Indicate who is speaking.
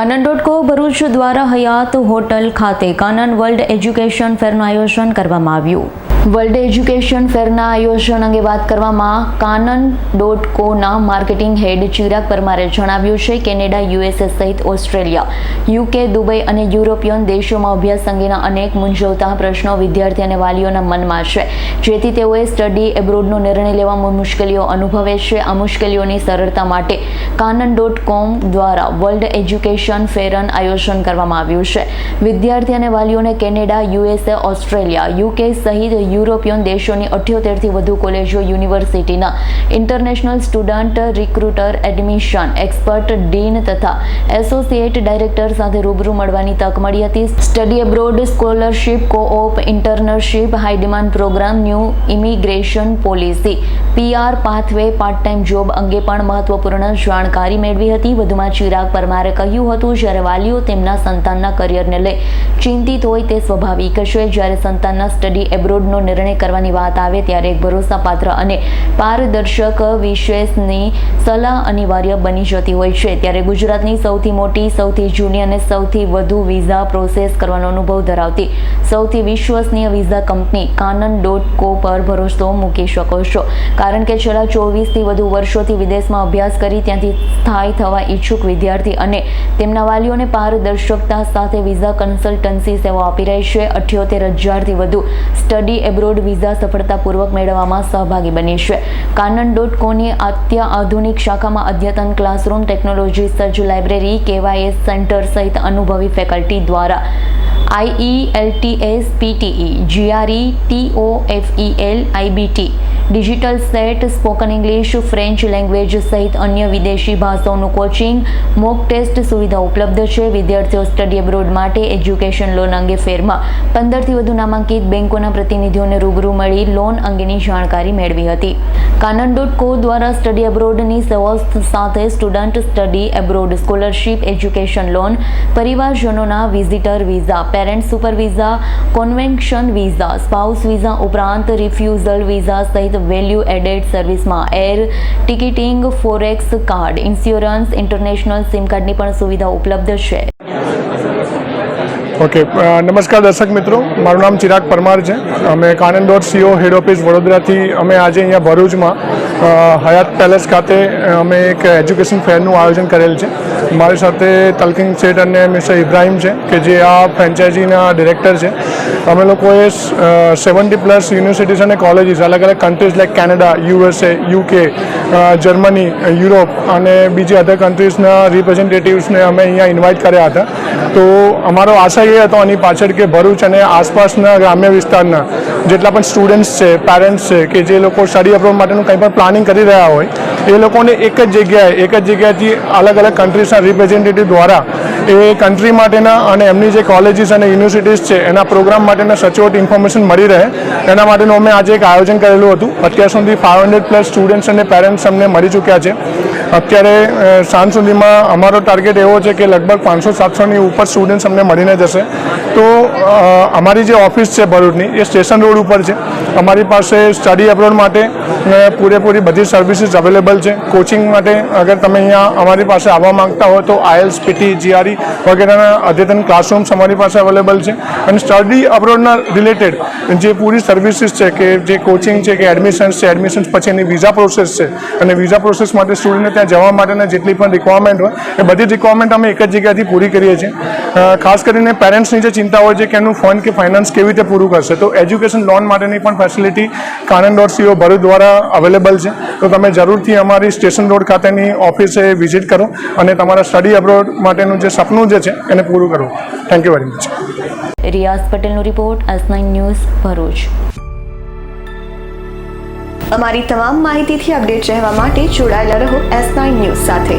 Speaker 1: Kanan dot કો ભરૂચ દ્વારા હયાત hotel ખાતે કાનન વર્લ્ડ એજ્યુકેશન ફેરનું આયોજન કરવામાં આવ્યું. વર્લ્ડ એજ્યુકેશન ફેરના આયોજન અંગે વાત કરવામાં કાનન ડોટ કોના માર્કેટિંગ હેડ ચિરાગ પરમારે જણાવ્યું છે કેનેડા યુએસએ સહિત ઓસ્ટ્રેલિયા યુકે દુબઈ અને યુરોપિયન દેશોમાં અભ્યાસ અંગેના અનેક મૂંઝવતા પ્રશ્નો વિદ્યાર્થી અને વાલીઓના મનમાં છે. જેથી તેઓએ સ્ટડી એબ્રોડનો નિર્ણય લેવામાં મુશ્કેલીઓ અનુભવે છે. આ મુશ્કેલીઓની સરળતા માટે કાનન ડોટ કોમ દ્વારા વર્લ્ડ એજ્યુકેશન ફેરન આયોજન કરવામાં આવ્યું છે. વિદ્યાર્થી અને વાલીઓને કેનેડા યુએસએ ઓસ્ટ્રેલિયા યુકે સહિત યુરોપિયન દેશોની અઠ્યોતેરથી વધુ કોલેજો યુનિવર્સિટીના international student recruiter admission expert dean તથા એસોસિએટ ડાયરેક્ટર સાથે રૂબરૂ મળવાની તક મળી હતી. Study abroad scholarship, co-op internship high demand program, new immigration policy, PR pathway part time job અંગે પણ મહત્વપૂર્ણ જાણકારી મેળવી હતી. વધુમાં ચિરાગ પરમારે કહ્યું હતું, જ્યારે વાલીઓ તેમના સંતાનના કરિયરને લઈ ચિંતિત હોય તે સ્વાભાવિક છે. જ્યારે સંતાનના સ્ટડી એબ્રોડનો નિર્ણય કરવાની વાત આવે ત્યારે એક ભરોસાપાત્ર અને પારદર્શક વિશેષની સલાહ અનિવાર્ય બની જતી હોય છે. ત્યારે ગુજરાતની સૌથી મોટી, સૌથી જૂની અને સૌથી વધુ વિઝા પ્રોસેસ કરવાનો અનુભવ ધરાવતી સૌથી વિશ્વસનીય વિઝા કંપની કાનન ડોટ કો પર ભરોસો મૂકી શકો છો. કારણ કે છેલ્લા ચોવીસથી વધુ વર્ષોથી વિદેશમાં અભ્યાસ કરી ત્યાંથી સ્થાયી થવા ઈચ્છુક વિદ્યાર્થી અને તેમના વાલીઓને પારદર્શકતા સાથે વિઝા કન્સલ્ટન્સી સેવા આપી રહી છે. અઠ્યોતેર હજારથી વધુ સ્ટડી એબ્રોડ વિઝા સફળતાપૂર્વક મેળવવામાં સહભાગી બની છે. કાનન ડોટ કોની અત્યાધુનિક શાખામાં અદ્યતન ક્લાસરૂમ ટેકનોલોજી સજ્જ લાઇબ્રેરી કેવાયએસ સેન્ટર સહિત અનુભવી ફેકલ્ટી દ્વારા IELTS PTE GRE TOEFL iBT digital SAT, spoken English, French language સહિત અન્ય વિદેશી ભાષાઓનું કોચિંગ, મોક ટેસ્ટ સુવિધા ઉપલબ્ધ છે. વિદ્યાર્થીઓ સ્ટડી એબ્રોડ માટે એજ્યુકેશન લોન અંગે ફેરમાં પંદરથી વધુ નામાંકિત બેંકોના પ્રતિનિધિઓને રૂબરૂ મળી લોન અંગેની જાણકારી મેળવી હતી. કાનન ડોટ કો દ્વારા સ્ટડી એબ્રોડની સેવાઓ સાથે student study abroad scholarship, education loan, પરિવારજનોના visitor visa parent super visa, convention visa, spouse visa ઉપરાંત રિફ્યુઝલ વિઝા સહિત વેલ્યુ એડેડ સર્વિસમાં air ticketing forex card insurance international sim કાર્ડની પણ સુવિધા ઉપલબ્ધ છે.
Speaker 2: ઓકે નમસ્કાર દર્શક મિત્રો. મારું નામ ચિરાગ પરમાર છે. અમે Kanan dot co head office વડોદરાથી અમે આજે અહીંયા ભરૂચમાં હયાત પેલેસ ખાતે અમે એક એજ્યુકેશન ફેરનું આયોજન કરેલ છે. મારી સાથે તલકિંગ શેઠ અને મિસ્ટર ઇબ્રાહિમ છે, કે જે આ ફ્રેન્ચાઇઝીના ડિરેક્ટર છે. અમે લોકોએ સેવન્ટી પ્લસ યુનિવર્સિટીઝ અને કોલેજીસ અલગ અલગ countries like Canada USA UK Germany Europe અને બીજી અધર કન્ટ્રીઝના રિપ્રેઝેન્ટેટિવ્સને અમે અહીંયા ઇન્વાઇટ કર્યા હતા. તો અમારો આશય એ હતો આની પાછળ કે ભરૂચ અને આસપાસના ગ્રામ્ય વિસ્તારના જેટલા પણ સ્ટુડન્ટ્સ છે પેરેન્ટ્સ છે કે જે લોકો સ્ટડી અબ્રોડ માટેનું કંઈ પણ પ્લાનિંગ કરી રહ્યા હોય, એ લોકોને એક જ જગ્યાએ, એક જ જગ્યાએથી અલગ અલગ કન્ટ્રીઝના રિપ્રેઝેન્ટેટિવ દ્વારા એ કન્ટ્રી માટેના અને એમની જે કોલેજીસ અને યુનિવર્સિટીઝ છે, એના પ્રોગ્રામ માટેના સચોટ ઇન્ફોર્મેશન મળી રહે. એના માટેનું અમે આજે એક આયોજન કરેલું હતું. અત્યાર સુધી ફાઇવ હંડ્રેડ પ્લસ સ્ટુડન્ટ્સ અને પેરેન્ટ્સ અમને મળી ચૂક્યા છે. અત્યારે સાંજ સુધીમાં અમારો ટાર્ગેટ એવો છે કે લગભગ પાંચસો, સાતસોની ઉપર સ્ટુડન્ટ્સ અમને મળીને જશે. તો અમારી જે ઓફિસ છે ભરૂચની, એ સ્ટેશન રોડ ઉપર છે. અમારી પાસે સ્ટડી એબ્રોડ માટે પૂરેપૂરી બધી સર્વિસીસ અવેલેબલ છે. કોચિંગ માટે અગર તમે અહીંયા અમારી પાસે આવવા માંગતા હો તો આઈએલ્સ પીટી જીઆરઈ વગેરેના અદ્યતન ક્લાસરૂમ્સ અમારી પાસે અવેલેબલ છે. અને સ્ટડી અબ્રોડના રિલેટેડ જે પૂરી સર્વિસીસ છે કે જે કોચિંગ છે કે એડમિશન્સ છે એડમિશન્સ પછી એની વિઝા પ્રોસેસ છે. અને વિઝા પ્રોસેસ માટે સ્ટુડન્ટને ત્યાં જવા માટેના જેટલી પણ રિક્વાયરમેન્ટ હોય, એ બધી રિક્વાયરમેન્ટ અમે એક જ જગ્યાથી પૂરી કરીએ છીએ. ખાસ કરીને પેરેન્ટ્સની જે ચિંતા હોય છે કે એનું ફંડ કે ફાઇનાન્સ કેવી રીતે પૂરું કરશે. તો એજ્યુકેશન લોન માટેની પણ facility Kanan dot co Bharuch દ્વારા અવેલેબલ છે. તો તમે જરૂરથી અમારી સ્ટેશન રોડ ખાતેની ઓફિસે વિઝિટ કરો અને તમારા સ્ટડી અબ્રોડ માટેનું જે સપનું જે છે એને પૂરું કરો. Thank you very much
Speaker 1: Riyaz પટેલનો report S nine news Bharuch.
Speaker 3: અમારી તમામ માહિતીથી અપડેટ રહેવા માટે જોડાયેલા રહો એસ નાઇન ન્યૂઝ સાથે.